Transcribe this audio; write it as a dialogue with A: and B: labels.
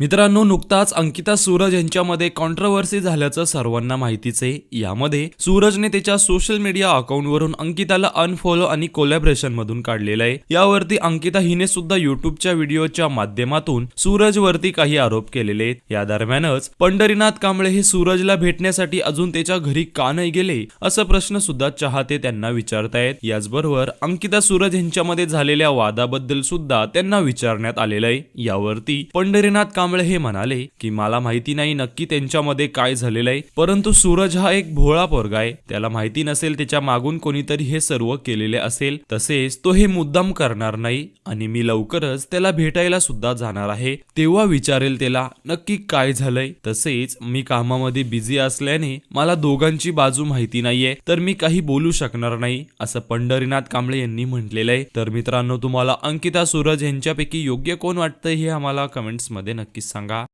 A: मित्रांनो नुकताच अंकिता सूरज यांच्यामध्ये कॉन्ट्रोवर्सी झाल्याचं सर्वांना माहितीच आहे. यामध्ये सूरजने त्याच्या सोशल मीडिया अकाउंटवरून अंकिताला अनफॉलो आणि कोलॅबरेशन मधून काढलेलं आहे. यावरती अंकिता हिने सुद्धा युट्यूबच्या व्हिडिओच्या माध्यमातून सूरज वरती काही आरोप केलेले आहेत. या दरम्यानच पंढरीनाथ कांबळे हे सूरजला भेटण्यासाठी अजून त्याच्या घरी का नाही गेले असा प्रश्न सुद्धा चाहते त्यांना विचारतायत. याचबरोबर अंकिता सूरज यांच्यामध्ये झालेल्या वादाबद्दल सुद्धा त्यांना विचारण्यात आलेलं आहे. यावरती पंढरीनाथ कांबळे हे म्हणाले की मला माहिती नाही नक्की त्यांच्यामध्ये काय झालेलं आहे परंतु सूरज हा एक भोळा पोरगा आहे. त्याला माहिती नसेल त्याच्या मागून कोणीतरी हे सर्व केलेले असेल तसेच तो हे मुद्दाम करणार नाही आणि मी लवकरच त्याला भेटायला सुद्धा जाणार आहे. तेव्हा विचारेल त्याला नक्की काय झालंय? तसेच मी कामामध्ये बिझी असल्याने मला दोघांची बाजू माहिती नाहीये तर मी काही बोलू शकणार नाही असं पंढरीनाथ कांबळे यांनी म्हटलेलं आहे तर मित्रांनो तुम्हाला अंकिता सूरज यांच्यापैकी योग्य कोण वाटतंय हे आम्हाला कमेंट्समध्ये नक्कीच सांगा.